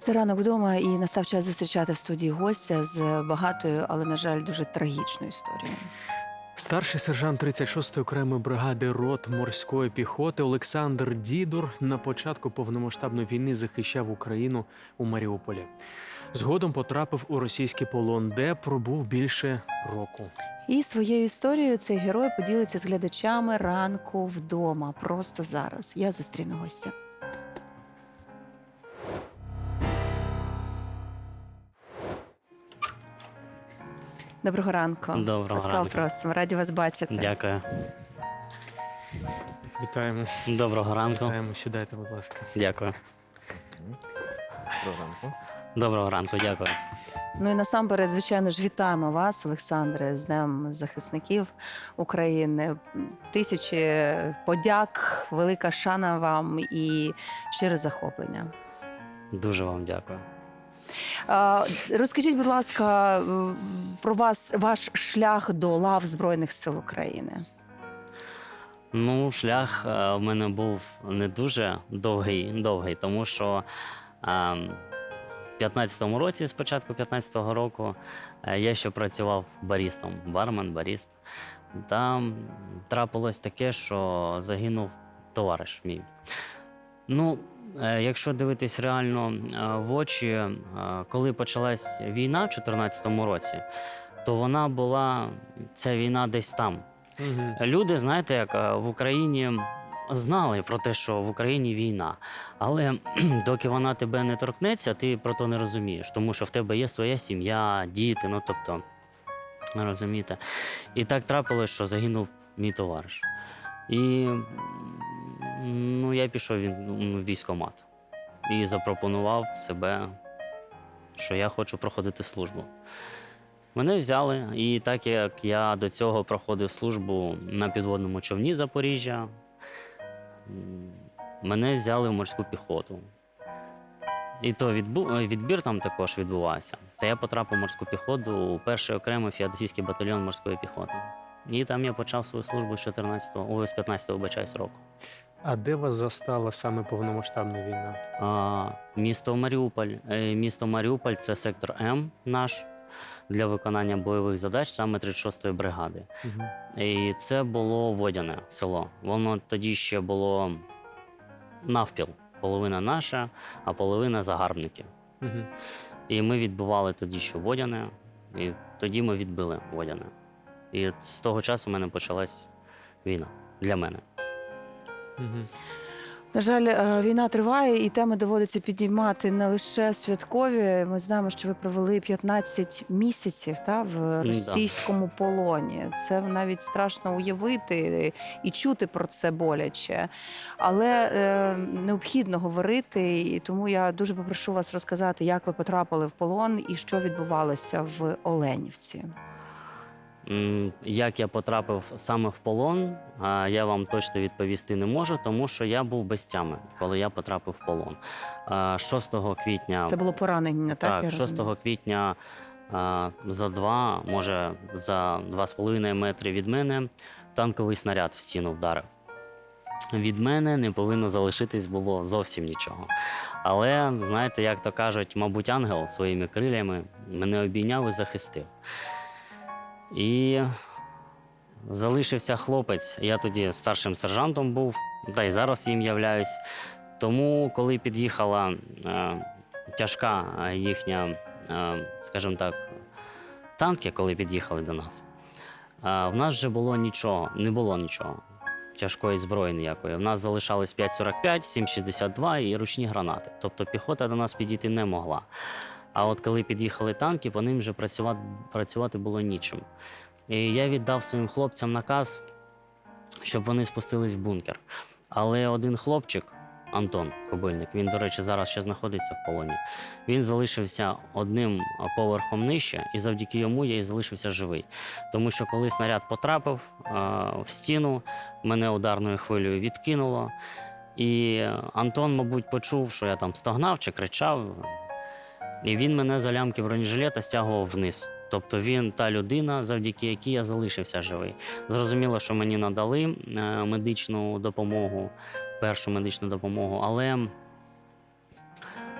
Це ранок вдома, і настав час зустрічати в студії гостя з багатою, але на жаль, дуже трагічною історією. Старший сержант 36-ї окремої бригади рот морської піхоти Олександр Дідур на початку повномасштабної війни захищав Україну у Маріуполі. Згодом потрапив у російський полон, де пробув більше року. І своєю історією цей герой поділиться з глядачами ранку вдома. Просто зараз. Я зустріну гостя. Доброго ранку. Доброго Ласкаво ранку. просимо. Раді вас бачити. Дякую. Вітаємо, Доброго ранку. вітаємо. Сідайте, будь ласка. Дякую. Доброго ранку. Доброго ранку, дякую. Ну і насамперед, звичайно ж, вітаємо вас, Олександре, з Днем захисників України. Тисячі подяк, велика шана вам і щире захоплення. Дуже вам дякую. А, Розкажіть, будь ласка, про вас ваш шлях до лав Збройних сил України. Ну, шлях е, в мене був не дуже довгий, довгий тому що е, в 15-му році, з початку 15-го року, е, я ще працював барістом, бармен, баріст. Там трапилось таке, що загинув товариш мій. Ну, е, якщо дивитись реально е, в очі, е, коли почалась війна в 2014 році, то вона була ця війна десь там. Угу. Люди, знаєте, як е, в Україні знали про те, що в Україні війна, але доки вона тебе не торкнеться, ти про то не розумієш, тому що в тебе є своя сім'я, діти, ну тобто, розумієте. І так трапилось, що загинув мій товариш. І ну, я пішов в військкомат і запропонував себе, що я хочу проходити службу. Мене взяли, і так як я до цього проходив службу на підводному човні Запоріжжя, мене взяли в морську піхоту. І то відбу... е, відбір там також відбувався. Та я потрапив в морську піхоту у перший окремий фіадосійський батальйон морської піхоти. І там я почав свою службу з 14-го, ой, з 15-го, вибачаюсь, року. А де вас застала саме повномасштабна війна? А, місто Маріуполь. Е, Місто Маріуполь це сектор М наш для виконання бойових задач саме 36-ї бригади. Угу. І це було водяне село. Воно тоді ще було навпіл. Половина наша, а половина загарбників. Угу. І ми відбивали тоді ще водяне, і тоді ми відбили водяне. І з того часу в мене почалась війна для мене. Угу. На жаль, е, війна триває, і теми доводиться підіймати не лише святкові. Ми знаємо, що ви провели 15 місяців та, в російському полоні. Це навіть страшно уявити і чути про це боляче. Але е, необхідно говорити, і тому я дуже попрошу вас розказати, як ви потрапили в полон і що відбувалося в Оленівці. Як я потрапив саме в полон, я вам точно відповісти не можу, тому що я був без тями, коли я потрапив в полон. А, 6 квітня, Це було поранення, так? так, 6 квітня за два, може за 2,5 метри від мене танковий снаряд в стіну вдарив. Від мене не повинно залишитись було зовсім нічого. Але, знаєте, як то кажуть, мабуть, ангел своїми крилями мене обійняв і захистив. І залишився хлопець. Я тоді старшим сержантом був, та й зараз їм являюсь. Тому, коли під'їхала е, тяжка е, їхня, е, скажімо так, танки, коли під'їхали до нас, е, в нас вже було нічого, не було нічого. Тяжкої зброї ніякої. В нас залишалось 5,45, 7,62 і ручні гранати. Тобто піхота до нас підійти не могла. А от коли під'їхали танки, по ним вже працювати, працювати було нічим. І я віддав своїм хлопцям наказ, щоб вони спустились в бункер. Але один хлопчик, Антон Кобильник, він, до речі, зараз ще знаходиться в полоні. Він залишився одним поверхом нижче, і завдяки йому я і залишився живий. Тому що коли снаряд потрапив а, в стіну, мене ударною хвилею відкинуло. І Антон, мабуть, почув, що я там стогнав чи кричав. І він мене за лямки бронежилета стягував вниз. Тобто він та людина, завдяки якій я залишився живий. Зрозуміло, що мені надали е, медичну допомогу, першу медичну допомогу, але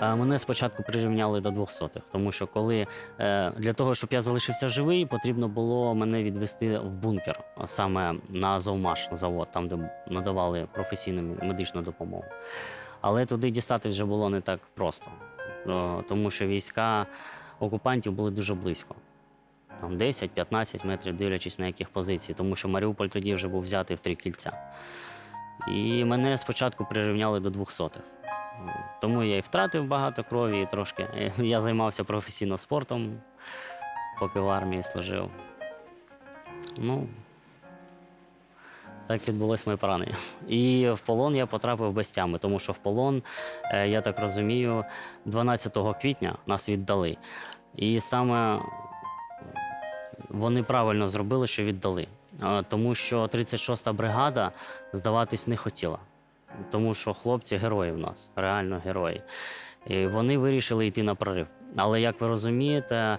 Е, Мене спочатку прирівняли до 200-х, тому що коли е, для того, щоб я залишився живий, потрібно було мене відвести в бункер, саме на Азовмаш завод, там, де надавали професійну медичну допомогу. Але туди дістати вже було не так просто, тому що війська окупантів були дуже близько. Там 10-15 метрів, дивлячись на яких позицій, тому що Маріуполь тоді вже був взятий в три кільця. І мене спочатку прирівняли до 200-х. Тому я і втратив багато крові, і трошки. е, Я займався професійно спортом, поки в армії служив. Ну, так відбулось моє поранення. І в полон я потрапив без тями, тому що в полон, е, я так розумію, 12 квітня нас віддали. І саме вони правильно зробили, що віддали. Е, Тому що 36-та бригада здаватись не хотіла. Тому що хлопці герої в нас, реально герої. І вони вирішили йти на прорив. Але як ви розумієте,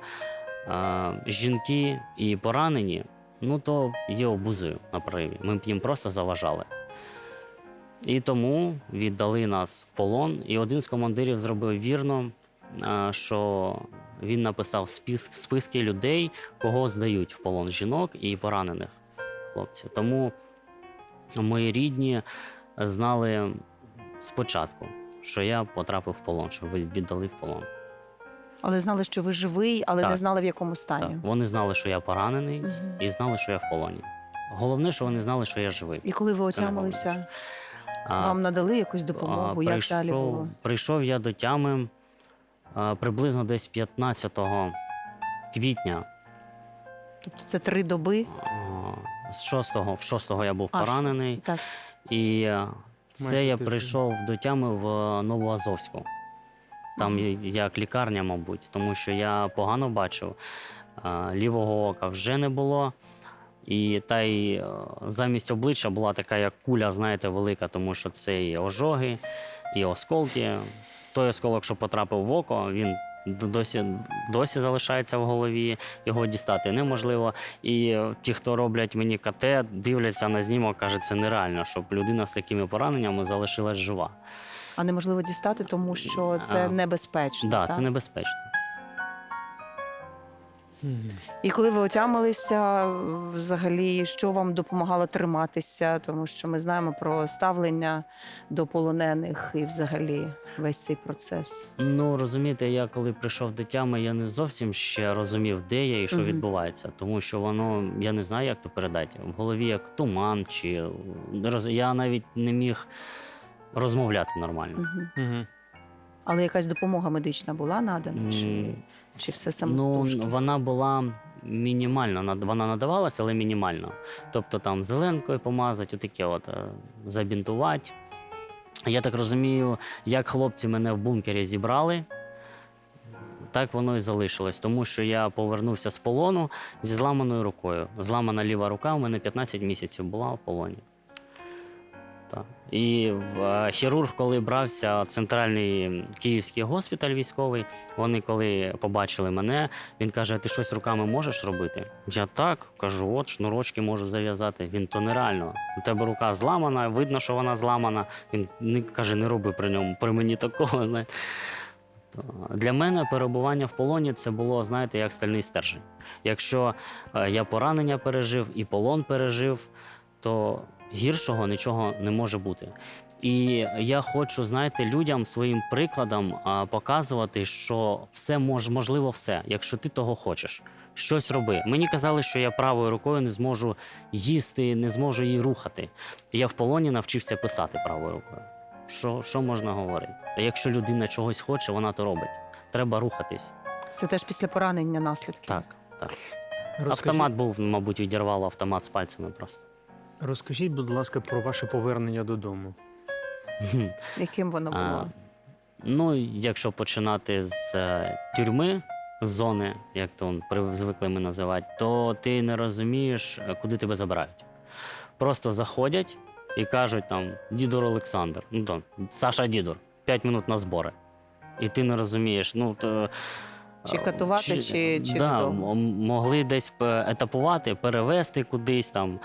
е, жінки і поранені, ну то є обузою на прориві. Ми б їм просто заважали. І тому віддали нас в полон. І один з командирів зробив вірно, е, що він написав спис, списки людей, кого здають в полон жінок і поранених хлопців. Тому мої рідні знали спочатку, що я потрапив в полон, що ви віддали в полон. Але знали, що ви живий, але не знали в якому стані. Так, вони знали, що я поранений, Мгм. і знали, що я в полоні. Головне, що вони знали, що я живий. І коли ви Це отямилися, А, вам надали якусь а, допомогу? Як далі було? прийшов я до тями а, приблизно десь 15 квітня. Тобто це три доби? А, З 6-го, в 6-го я був А, поранений. Так. І е, це Майже я тиждень. прийшов до тями в Новоазовську. Там як лікарня, мабуть, тому що я погано бачив. Лівого ока вже не було. І та й е, замість обличчя була така, як куля, знаєте, велика, тому що це і ожоги, і осколки. Той осколок, що потрапив в око, він досі, досі залишається в голові, його дістати неможливо. І е, ті, хто роблять мені КТ, дивляться на знімок, кажуть, це нереально, щоб людина з такими пораненнями залишилась жива. А неможливо дістати, тому що це А, небезпечно. Так, так? це небезпечно. І коли ви отямилися, взагалі, що вам допомагало триматися? Тому що ми знаємо про ставлення до полонених і взагалі весь цей процес. Ну розумієте, я коли прийшов до тями, я не зовсім ще розумів, де я і що Мгм. відбувається, тому що воно я не знаю, як то передати. В голові як туман, чи роз- я навіть не міг розмовляти нормально. Мгм. Мгм. Але якась допомога медична була надана? Чи, чи все Ну, вона була мінімальна, над- вона надавалася, але мінімально. Тобто там зеленкою помазати, отаке от е, забінтувати. Я так розумію, як хлопці мене в бункері зібрали, так воно і залишилось, тому що я повернувся з полону зі зламаною рукою. Зламана ліва рука у мене 15 місяців була в полоні. Так. І е, хірург, коли брався центральний київський госпіталь військовий, вони коли побачили мене, він каже: ти щось руками можеш робити? Я так кажу, от шнурочки можу зав'язати. Він то нереально. У тебе рука зламана, видно, що вона зламана. Він не каже, не роби при ньому при мені такого. То Для мене перебування в полоні це було, знаєте, як стальний стержень. Якщо е, я поранення пережив і полон пережив, то гіршого нічого не може бути. І я хочу, знаєте, людям своїм прикладом а, показувати, що все мож, можливо, все, якщо ти того хочеш. Щось роби. Мені казали, що я правою рукою не зможу їсти, не зможу її рухати. Я в полоні навчився писати правою рукою. Що, що можна говорити? А якщо людина чогось хоче, вона то робить. Треба рухатись. Це теж після поранення наслідки. Так, так. Розкажіть, Автомат був, мабуть, відірвало автомат з пальцями просто. Розкажіть, будь ласка, про ваше повернення додому. Яким воно було? А, ну, якщо починати з е, тюрми, з зони, як то при- звикли ми називати, то ти не розумієш, е, куди тебе забирають. Просто заходять і кажуть там дідур Олександр, ну там Саша Дідур, 5 минут на збори. І ти не розумієш, ну то. Чи катувати, чи- чи да, могли десь етапувати, перевезти кудись там.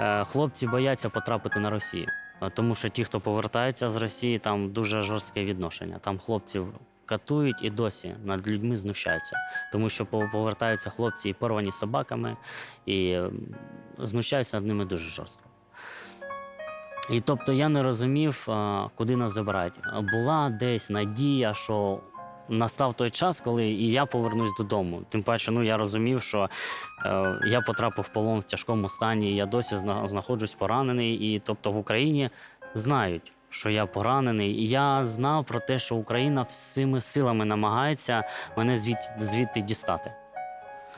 Е, Хлопці бояться потрапити на Росію. Е, Тому що ті, хто повертаються з Росії, там дуже жорстке відношення. Там хлопців катують і досі над людьми знущаються. Тому що повертаються хлопці і порвані собаками, і знущаються над ними дуже жорстко. І тобто я не розумів, куди нас забирають. Була десь надія, що настав той час, коли і я повернусь додому. Тим паче, ну я розумів, що е, я потрапив в полон в тяжкому стані, і я досі зна- знаходжусь поранений. І тобто в Україні знають, що я поранений. І я знав про те, що Україна всіми силами намагається мене звідти, звідти дістати.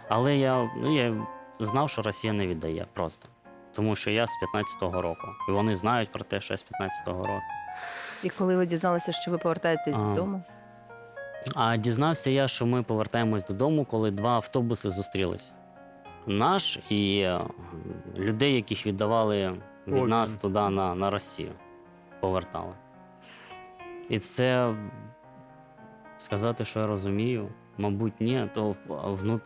Але я, ну, я знав, що Росія не віддає просто. Тому що я з 15-го року. І вони знають про те, що я з 15-го року. І коли ви дізналися, що ви повертаєтесь А. додому? А дізнався я, що ми повертаємось додому, коли два автобуси зустрілись. Наш і е, людей, яких віддавали від Обмін. нас туди на, на Росію. Повертали. І це сказати, що я розумію, мабуть, ні, то внут...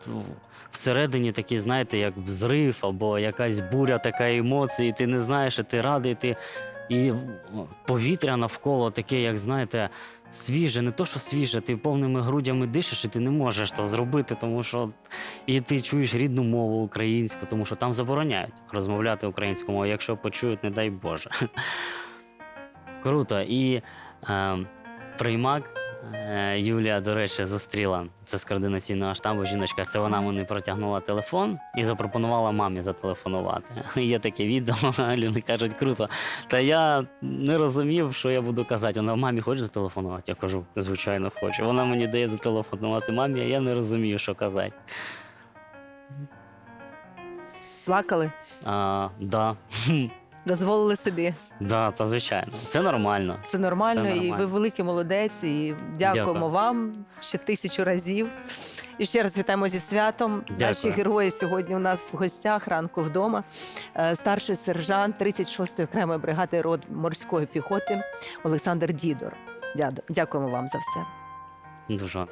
всередині такий, знаєте, як взрив або якась буря така емоцій, і ти не знаєш, і ти радий, ти... і повітря навколо таке, як знаєте, свіже, не то, що свіже, ти повними грудями дишиш, і ти не можеш то зробити, тому що і ти чуєш рідну мову українську, тому що там забороняють розмовляти українською мовою, якщо почують, не дай Боже. Круто. І е, приймак Юлія, до речі, зустріла це з координаційного штабу. Жіночка, це вона мені протягнула телефон і запропонувала мамі зателефонувати. Є таке відео, люди кажуть, круто. Та я не розумів, що я буду казати. Вона мамі хоче зателефонувати. Я кажу, звичайно, хочу. Вона мені дає зателефонувати мамі, а я не розумію, що казати. Плакали? А, да. Дозволили собі. да, та звичайно. Це нормально. Це нормально, Це і ви великий молодець. І дякуємо Дякую. вам ще тисячу разів. І ще раз вітаємо зі святом. Дякую. Наші герої сьогодні у нас в гостях ранку вдома. Е, Старший сержант 36-ї окремої бригади род морської піхоти Олександр Дідор. Дядо- Дякуємо вам за все. Дуже.